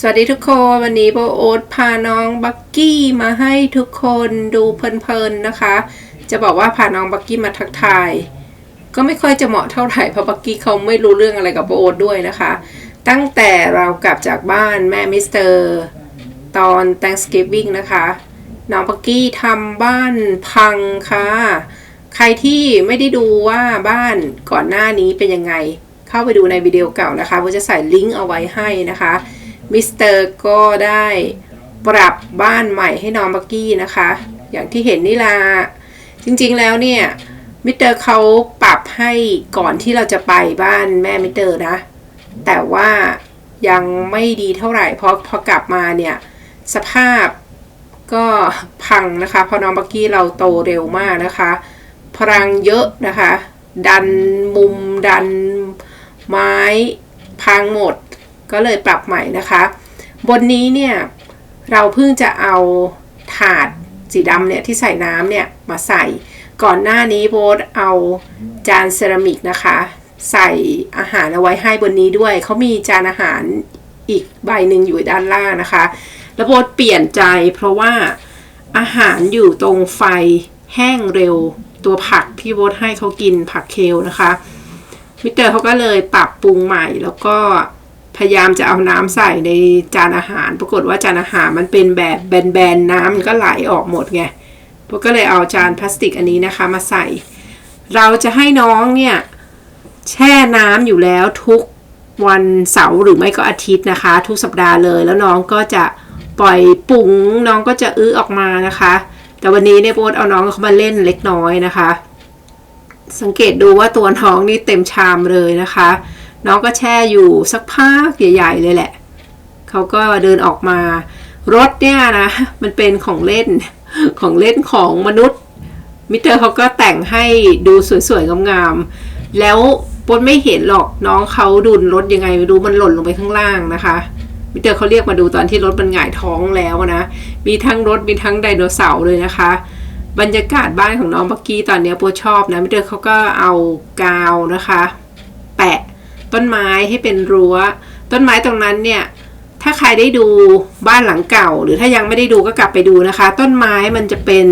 สวัสดีทุกคนวันนี้โบโอ๊ตพาน้องบักกี้มาให้ทุกคนดูเพลินๆนะคะ จะบอกว่าพาน้องบักกี้มาทักทาย ก็ไม่ค่อยจะเหมาะเท่าไหร่เพราะบักกี้เขาไม่รู้เรื่องอะไรกับโบโอ๊ตด้วยนะคะ ตั้งแต่เรากลับจากบ้านแม่มิสเตอร์ตอน Thanksgiving นะคะน้องบักกี้ทำบ้านพังค่ะ ใครที่ไม่ได้ดูว่าบ้านก่อนหน้านี้เป็นยังไง เข้าไปดูในวิดีโอเก่านะคะโบจะใส่ลิงก์เอาไว้ให้นะคะ มิสเตอร์ก็ได้ปรับบ้านใหม่ให้น้องบักกี้นะคะ อย่างที่เห็นนี่ละจริงๆแล้วเนี่ยมิสเตอร์เขาปรับให้ก่อนที่เราจะไปบ้านแม่มิสเตอร์นะ แต่ว่ายังไม่ดีเท่าไหร่เพราะพอกลับมาเนี่ย สภาพก็พังนะคะเพราะน้องบักกี้เราโตเร็วมากนะคะ พลังเยอะนะคะ ดันมุมดันไม้พังหมด ก็เลยปรับใหม่นะคะ บนนี้เนี่ยเราเพิ่งจะเอาถาดสีดำเนี่ยที่ใส่น้ำเนี่ยมาใส่ ก่อนหน้านี้โบทเอาจานเซรามิกนะคะ ใส่อาหารเอาไว้ให้บนนี้ด้วย เขามีจานอาหารอีกใบหนึ่งอยู่ด้านล่างนะคะ แล้วโบทเปลี่ยนใจเพราะว่าอาหารอยู่ตรงไฟแห้งเร็วตัวผักที่โบทให้เขากินผักเคลนะคะมิเตอร์เขาก็เลยปรับปรุงใหม่แล้วก็ พยายามจะเอาน้ำใส่ในจานอาหาร ปรากฏว่าจานอาหารมันเป็นแบบแบนๆน้ำมันก็ไหลออกหมดไงพวกก็เลยเอาจานพลาสติกอันนี้นะคะมาใส่ เราจะให้น้องเนี่ยแช่น้ำอยู่แล้วทุกวันเสาร์หรือไม่ก็อาทิตย์นะคะ ทุกสัปดาห์เลยแล้วน้องก็จะปล่อยปุ๋งน้องก็จะอื้อออกมานะคะ แต่วันนี้เนี่ยโบ๊ทเอาน้องเขามาเล่นเล็กน้อยนะคะ สังเกตดูว่าตัวน้องนี่เต็มชามเลยนะคะ น้องก็แช่อยู่สักพักใหญ่ๆเลยแหละ เขาก็เดินออกมา รถเนี่ยนะ มันเป็นของเล่นของเล่นของมนุษย์ มิเตอร์เขาก็แต่งให้ดูสวยๆงามๆแล้วปนไม่เห็นหรอกน้องเขาดุนรถยังไงไม่รู้มันหล่นลงไปข้างล่างนะคะมิเตอร์เขาเรียกมาดูตอนที่รถมันหงายท้องแล้วนะ มีทั้งรถมีทั้งไดโนเสาร์เลยนะคะ บรรยากาศบ้านของน้องบักกี้ตอนนี้โปชอบนะมิเตอร์เขาก็เอากาวนะคะ แปะ ต้นไม้ให้เป็นรั้ว ต้นไม้ตรงนั้นเนี่ยถ้าใครได้ดูบ้านหลังเก่า หรือถ้ายังไม่ได้ดูก็กลับไปดูนะคะ ต้นไม้มันจะเป็น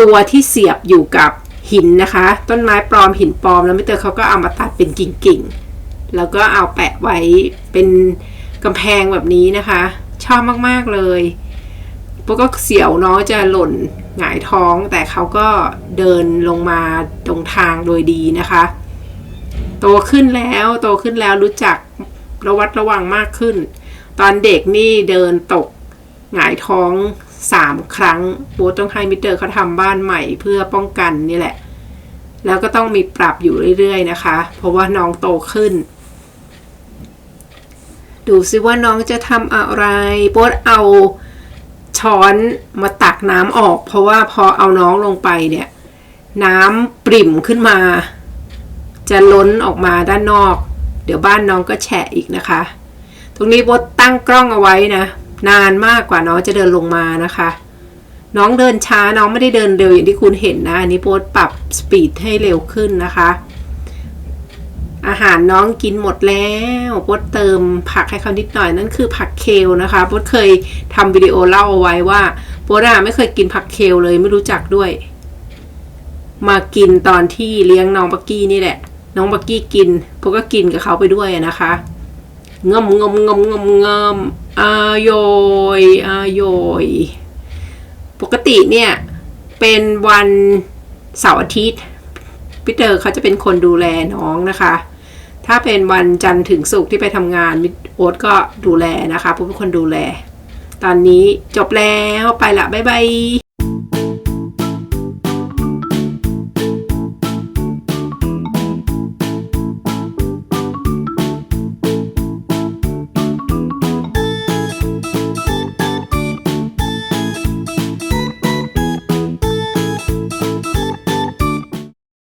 ตัวที่เสียบอยู่กับหินนะคะ ต้นไม้ปลอมหินปลอมแล้วมิเตอร์เขาก็เอามาตัดเป็นกิ่งๆแล้วก็เอาแปะไว้เป็นกำแพงแบบนี้นะคะ ชอบมากๆเลยพวกก็เสียวน้องจะหล่นหงายท้อง แต่เขาก็เดินลงมาตรงทางโดยดีนะคะ โตขึ้นแล้วโตขึ้นแล้วรู้จักระวัดระวังมากขึ้น ตอนเด็กนี่เดินตกหงายท้องสามครั้งโบทต้องให้มิสเตอร์เขาทำบ้านใหม่เพื่อป้องกันนี่แหละ แล้วก็ต้องมีปรับอยู่เรื่อยๆนะคะ เพราะว่าน้องโตขึ้น ดูซิว่าน้องจะทำอะไรโบทเอาช้อนมาตักน้ำออก เพราะว่าพอเอาน้องลงไปเนี่ย น้ำปริ่มขึ้นมา จะล้นออกมาด้านนอก เดี๋ยวบ้านน้องก็แฉะอีกนะคะ ตรงนี้บทตั้งกล้องเอาไว้นะ นานมากกว่าน้องจะเดินลงมานะคะ น้องเดินช้าน้องไม่ได้เดินเร็วอย่างที่คุณเห็นนะ อันนี้โบทปรับสปีดให้เร็วขึ้นนะคะ อาหารน้องกินหมดแล้วโบทเติมผักให้เขานิดหน่อยนั่นคือผักเคลนะคะโบทเคยทำวิดีโอเล่าเอาไว้ว่าโบทอะไม่เคยกินผักเคลเลยไม่รู้จักด้วยมากินตอนที่เลี้ยงน้องบักกี้นี่แหละ น้องบักกี้กินโบทก็กินกับเขาไปด้วยนะคะงมงมงมงมงมอายอยอายอยปกติเนี่ย เป็นวันเสาร์อาทิตย์พีเตอร์เขาจะเป็นคนดูแลน้องนะคะ ถ้าเป็นวันจันทร์ถึงศุกร์ที่ไปทำงานมิโอ๊ตก็ดูแลนะคะผู้เป็นคนดูแล ตอนนี้จบแล้วไปละบ๊ายบาย